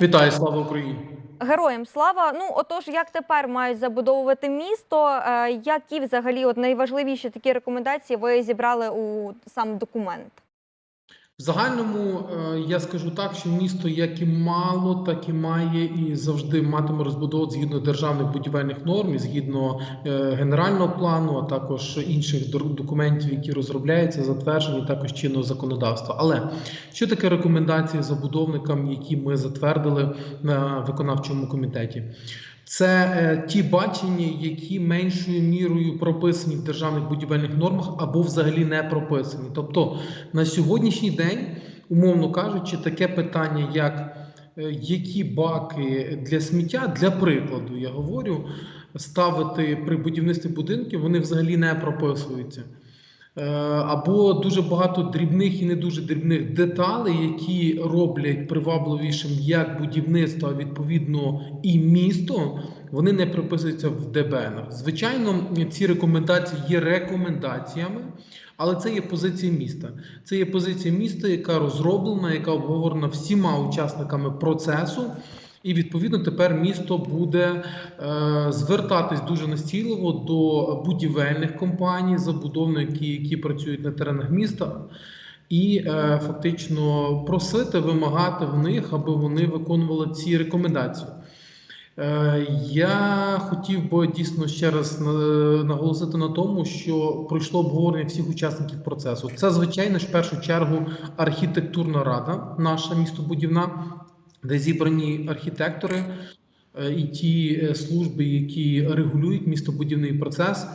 Вітаю, слава Україні! Героям слава. Ну отож, як тепер мають забудовувати місто? Е, Які взагалі от найважливіші такі рекомендації ви зібрали у сам документ? Загальному е, я скажу так, що місто як і мало, так і має і завжди матиме розбудову згідно державних будівельних норм, і згідно е, генерального плану, а також інших документів, які розробляються, затверджені також чинного законодавства. Але що таке рекомендації забудовникам, які ми затвердили на виконавчому комітеті? Це е, ті бачення, які меншою мірою прописані в державних будівельних нормах або взагалі не прописані. Тобто на сьогоднішній день, умовно кажучи, таке питання, як е, які баки для сміття, для прикладу, я говорю, ставити при будівництві будинків, вони взагалі не прописуються. Е, Або дуже багато дрібних і не дуже дрібних деталей, які роблять привабливішим як будівництво, а відповідно і місто, вони не приписуються в ДБН. Звичайно, ці рекомендації є рекомендаціями, але це є позиція міста. Це є позиція міста, яка розроблена, яка обговорена всіма учасниками процесу. І відповідно тепер місто буде е, звертатись дуже настійливо до будівельних компаній, забудовників, які працюють на теренах міста, і е, фактично просити, вимагати в них, аби вони виконували ці рекомендації. Е, Я хотів би дійсно ще раз наголосити на тому, що пройшло обговорення всіх учасників процесу. Це, звичайно ж, в першу чергу архітектурна рада, наша містобудівна, де зібрані архітектори е, і ті е, служби, які регулюють містобудівний процес.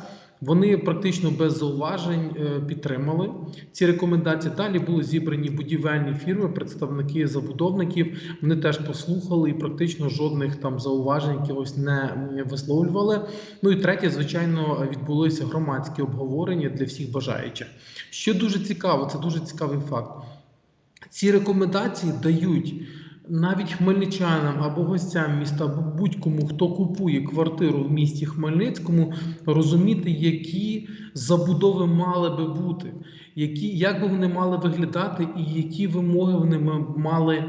Вони практично без зауважень е, підтримали ці рекомендації. Далі були зібрані будівельні фірми, представники забудовників. Вони теж послухали і практично жодних там зауважень якихось не висловлювали. Ну і третє, звичайно, відбулося громадське обговорення для всіх бажаючих. Що дуже цікаво, це дуже цікавий факт. Ці рекомендації дають навіть хмельничанам або гостям міста, або будь-кому, хто купує квартиру в місті Хмельницькому, розуміти, які забудови мали би бути, які, як би вони мали виглядати, і які вимоги вони мали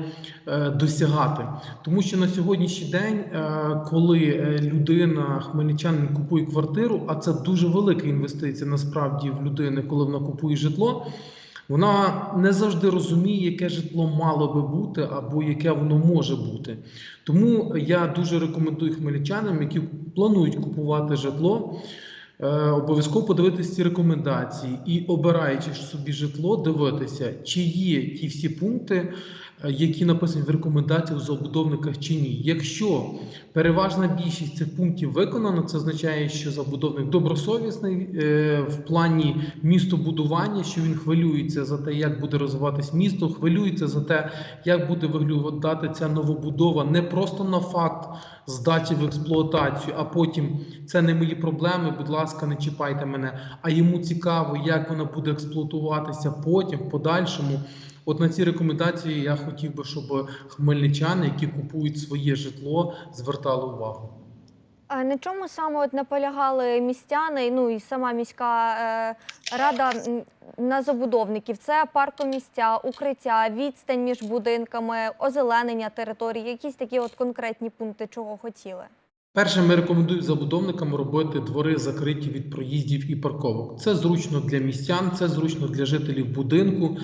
е, досягати. Тому що на сьогоднішній день, е, коли е, людина, хмельничанин купує квартиру, а це дуже велика інвестиція насправді в людини, коли вона купує житло. Вона не завжди розуміє, яке житло мало би бути або яке воно може бути. Тому я дуже рекомендую хмельничанам, які планують купувати житло, е, обов'язково подивитися ці рекомендації і, обираючи собі житло, дивитися, чи є ті всі пункти, які написані в рекомендаціях у забудовниках чи ні. Якщо переважна більшість цих пунктів виконана, це означає, що забудовник добросовісний е, в плані містобудування, що він хвилюється за те, як буде розвиватись місто, хвилюється за те, як буде виглядати ця новобудова не просто на факт здачі в експлуатацію, а потім це не мої проблеми. Будь ласка, не чіпайте мене. А йому цікаво, як вона буде експлуатуватися потім, в подальшому. От на ці рекомендації я хотів би, щоб хмельничани, які купують своє житло, звертали увагу. А на чому саме от наполягали містяни? Ну і сама міська е, рада на забудовників? Це паркомістя, укриття, відстань між будинками, озеленення території, якісь такі от конкретні пункти, чого хотіли. Перше, ми рекомендуємо забудовникам робити двори закриті від проїздів і парковок. Це зручно для містян, це зручно для жителів будинку,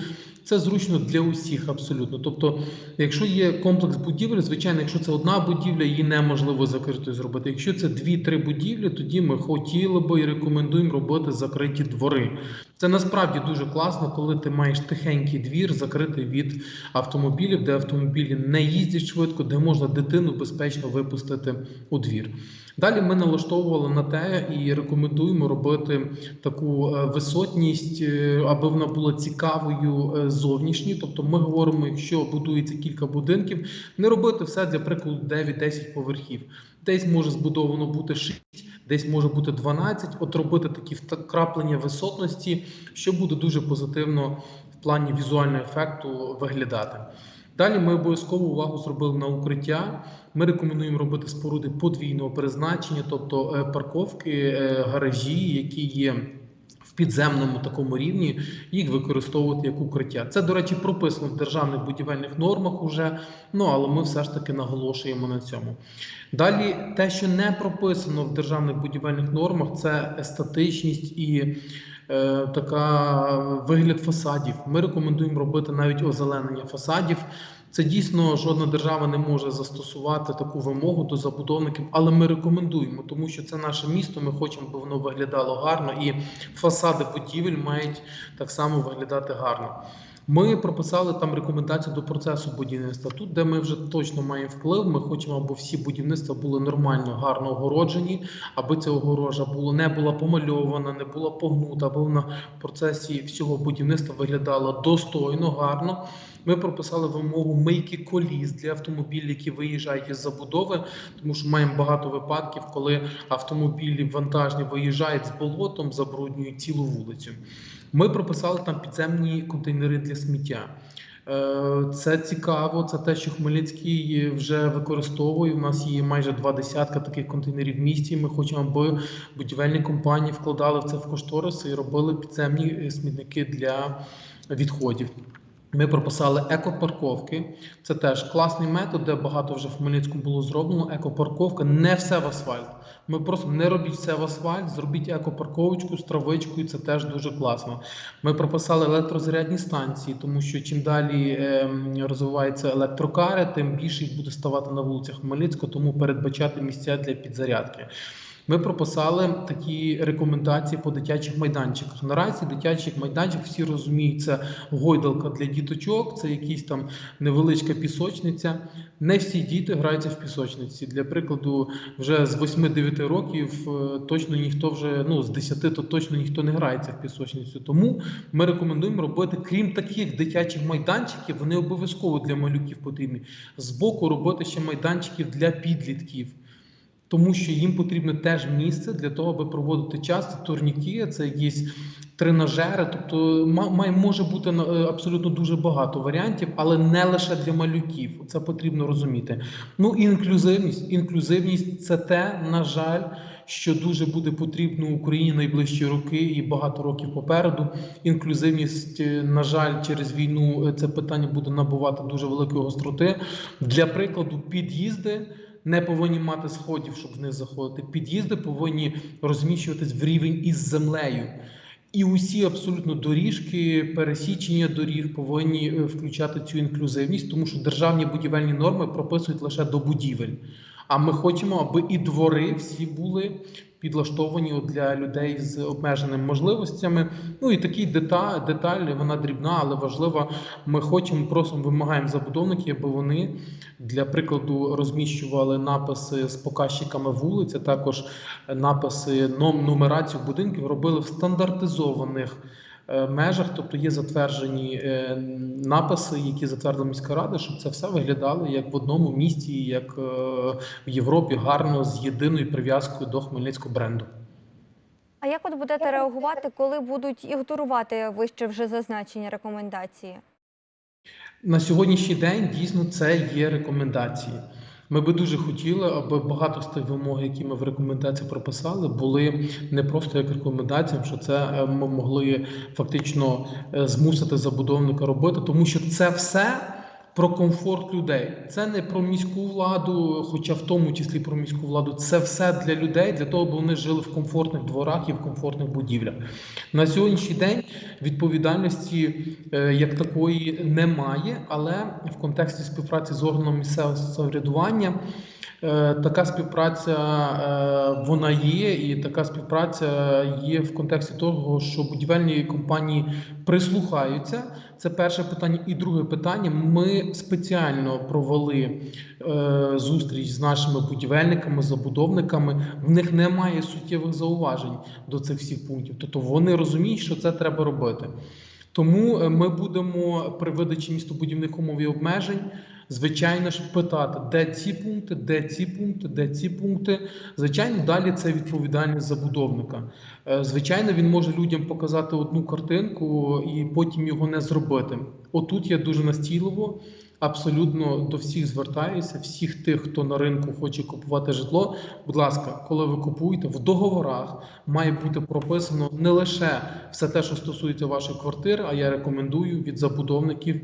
це зручно для усіх абсолютно. Тобто, якщо є комплекс будівель, звичайно, якщо це одна будівля, її неможливо закритою зробити. Якщо це дві-три будівлі, тоді ми хотіли би і рекомендуємо робити закриті двори. Це насправді дуже класно, коли ти маєш тихенький двір, закритий від автомобілів, де автомобілі не їздять швидко, де можна дитину безпечно випустити у двір. Далі ми налаштовували на те і рекомендуємо робити таку е, висотність, е, аби вона була цікавою е, зовнішньо. Тобто, ми говоримо, якщо будується кілька будинків, не робити все для прикладу 9-10 поверхів. Десь може збудовано бути 6, десь може бути 12. От робити такі вкраплення висотності, що буде дуже позитивно в плані візуального ефекту виглядати. Далі ми обов'язково увагу зробили на укриття. Ми рекомендуємо робити споруди подвійного призначення, тобто е, парковки, е, гаражі, які є підземному такому рівні їх використовувати як укриття. Це, до речі, прописано в державних будівельних нормах уже, ну але ми все ж таки наголошуємо на цьому. Далі, те, що не прописано в державних будівельних нормах, це естетичність і е, така вигляд фасадів. Ми рекомендуємо робити навіть озеленення фасадів. Це дійсно жодна держава не може застосувати таку вимогу до забудовників, але ми рекомендуємо, тому що це наше місто. Ми хочемо, щоб воно виглядало гарно, і фасади будівель мають так само виглядати гарно. Ми прописали там рекомендації до процесу будівництва. Тут, де ми вже точно маємо вплив, ми хочемо, аби всі будівництва були нормально, гарно огороджені, аби ця огорожа була не була помальована, не була погнута, аби вона в процесі всього будівництва виглядала достойно, гарно. Ми прописали вимогу мийки коліс для автомобілів, які виїжджають із забудови, тому що маємо багато випадків, коли автомобілі вантажні виїжджають з болотом, забруднюють цілу вулицю. Ми прописали там підземні контейнери для сміття. Е, Це цікаво, це те, що Хмельницький вже використовує. У нас є майже два десятка таких контейнерів в місті. Ми хочемо, аби будівельні компанії вкладали в це в кошториси і робили підземні е, смітники для відходів. Ми прописали екопарковки. Це теж класний метод, де багато вже в Хмельницькому було зроблено. Екопарковка не все в асфальт. Ми просто не робіть все в асфальт, зробіть екопарковочку з травичкою. Це теж дуже класно. Ми прописали електрозарядні станції, тому що чим далі ем, розвиваються електрокари, тим більше їх буде ставати на вулицях Хмельницького, тому передбачати місця для підзарядки. Ми прописали такі рекомендації по дитячих майданчиках. Наразі дитячих майданчик всі розуміють, це гойдалка для діточок, це якісь там невеличка пісочниця. Не всі діти граються в пісочниці. Для прикладу, вже з 8-9 років е, точно ніхто вже ну з 10 то точно ніхто не грається в пісочницю. Тому ми рекомендуємо робити, крім таких дитячих майданчиків, вони обов'язково для малюків потрібні. Збоку робити ще майданчиків для підлітків. Тому що їм потрібно теж місце для того, аби проводити час. Це турніки, це якісь тренажери. Тобто може бути е, абсолютно дуже багато варіантів, але не лише для малюків. Це потрібно розуміти. Ну інклюзивність. Інклюзивність це те, на жаль, що дуже буде потрібно Україні найближчі роки і багато років попереду. Інклюзивність, е, на жаль, через війну е, це питання буде набувати дуже великої гостроти. Для прикладу, під'їзди не повинні мати сходів, щоб в них заходити. Під'їзди повинні розміщуватись в рівень із землею. І усі абсолютно доріжки, пересічення доріг повинні е, включати цю інклюзивність, тому що державні будівельні норми прописують лише до будівель. А ми хочемо, аби і двори всі були підлаштовані для людей з обмеженими можливостями. Ну і такий деталь, деталь, вона дрібна, але важлива. Ми хочемо, просимо, вимагаємо забудовників, аби вони для прикладу розміщували написи з показчиками вулиць, а також написи ном- нумерацію будинків робили в стандартизованих межах, тобто є затверджені е, написи, які затвердила міська рада, щоб це все виглядало як в одному місті, як е, в Європі, гарно з єдиною прив'язкою до хмельницького бренду. А як от будете реагувати, коли будуть ігнорувати вище вже зазначені рекомендації? На сьогоднішній день дійсно це є рекомендації. Ми би дуже хотіли, аби багато з тих вимог, які ми в рекомендації прописали, були не просто як рекомендаціям, що це е, ми могли фактично е, змусити забудовника робити, тому що це все про комфорт людей. Це не про міську владу, хоча в тому числі про міську владу. Це все для людей, для того, аби вони жили в комфортних дворах і в комфортних будівлях. На сьогоднішній день відповідальності е, як такої немає, але в контексті співпраці з органом місцевого самоврядування така співпраця е, вона є, і така співпраця є в контексті того, що будівельні компанії прислухаються. Це перше питання. І друге питання. Ми спеціально провели е, зустріч з нашими будівельниками, забудовниками. В них немає суттєвих зауважень до цих всіх пунктів. Тобто вони розуміють, що це треба робити. Тому е, ми будемо при видачі містобудівних умов і обмежень, звичайно ж, питати, де ці пункти, де ці пункти, де ці пункти. Звичайно, далі це відповідальність забудовника. Е, Звичайно, він може людям показати одну картинку і потім його не зробити. Отут я дуже настійливо Абсолютно до всіх звертаюся, всіх тих, хто на ринку хоче купувати житло. Будь ласка, коли ви купуєте, в договорах має бути прописано не лише все те, що стосується вашої квартири, а я рекомендую від забудовників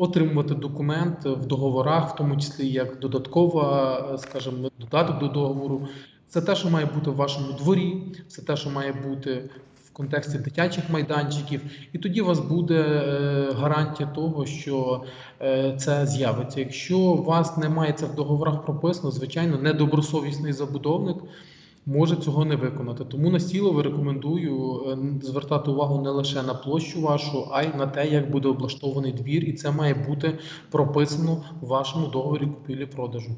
отримувати документ в договорах, в тому числі як додаткова, е, скажімо, додаток до договору. Це те, що має бути в вашому дворі, це те, що має бути в контексті дитячих майданчиків, і тоді у вас буде е, гарантія того, що е, це з'явиться. Якщо у вас немає це в договорах прописано, звичайно, недобросовісний забудовник може цього не виконати. Тому настійливо рекомендую е, звертати увагу не лише на площу вашу, а й на те, як буде облаштований двір, і це має бути прописано в вашому договорі купівлі-продажу.